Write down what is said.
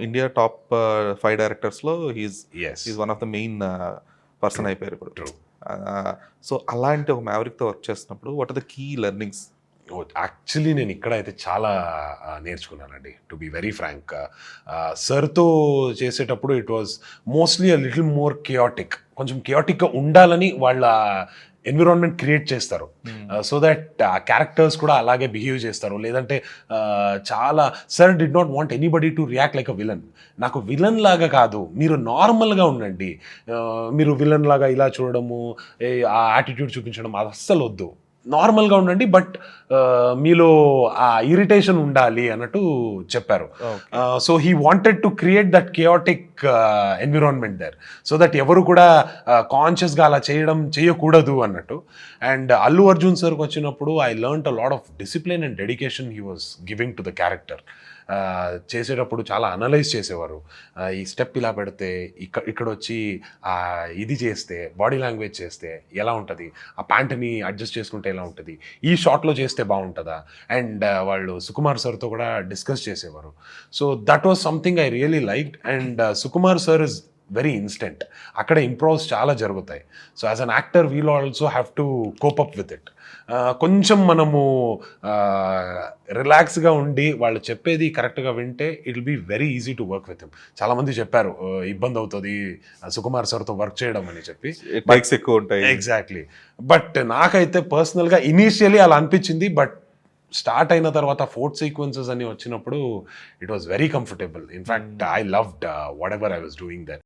India top five డైరెక్టర్స్లో he's is one of the main person అయిపోయారు ఇప్పుడు. So అలాంటి ఒక మ్యావరిక్తో వర్క్ చేస్తున్నప్పుడు what are the key learnings actually నేను ఇక్కడ అయితే చాలా నేర్చుకున్నానండి. టు బి వెరీ ఫ్రాంక్ సర్తో చేసేటప్పుడు it was mostly a little more chaotic కొంచెం కియాటిక్గా ఉండాలని వాళ్ళ ఎన్విరాన్మెంట్ క్రియేట్ చేస్తారు. సో దట్ ఆ క్యారెక్టర్స్ కూడా అలాగే బిహేవ్ చేస్తారు. లేదంటే చాలా sir did not want anybody to react like a villain నాకు విలన్ లాగా కాదు. మీరు నార్మల్గా ఉండండి. మీరు విలన్ లాగా ఇలా చూడడము ఆ యాటిట్యూడ్ చూపించడం అది అస్సలు వద్దు. నార్మల్గా ఉండండి బట్ మీలో ఆ ఇరిటేషన్ ఉండాలి అన్నట్టు చెప్పారు. So he wanted to create that chaotic environment there so that ఎవరు కూడా కాన్షియస్గా అలా చేయడం చేయకూడదు అన్నట్టు. అండ్ అల్లు అర్జున్ సార్కి వచ్చినప్పుడు I learn a lot of discipline and dedication he was giving to the character చేసేటప్పుడు చాలా అనలైజ్ చేసేవారు. ఈ స్టెప్ ఇలా పెడితే ఇక్కడ ఇక్కడ వచ్చి ఇది చేస్తే బాడీ లాంగ్వేజ్ చేస్తే ఎలా ఉంటుంది? ఆ ప్యాంట్ని అడ్జస్ట్ చేసుకుంటే ఎలా ఉంటుంది? ఈ షాట్లో చేస్తే బాగుంటుందా? అండ్ వాళ్ళు సుకుమార్ సార్తో కూడా డిస్కస్ చేసేవారు. So that was something I really like and Sukumar sir is very instant అక్కడ ఇంప్రూవ్స్ చాలా జరుగుతాయి. So as an actor we'll also have to cope up with it కొంచెం మనము రిలాక్స్గా ఉండి వాళ్ళు చెప్పేది కరెక్ట్గా వింటే it will be very easy to work with him చాలామంది చెప్పారు "ఆ, ఇబ్బంది అవుతుంది సుకుమార్ సార్తో వర్క్ చేయడం అని చెప్పి. బైక్స్ ఎక్కువ ఉంటాయి. ఎగ్జాక్ట్లీ బట్ నాకైతే పర్సనల్గా ఇనీషియలీ అలా అనిపించింది బట్ స్టార్ట్ అయిన తర్వాత ఫోర్త్ సీక్వెన్సెస్ అని వచ్చినప్పుడు it was very comfortable in fact I loved whatever I was doing that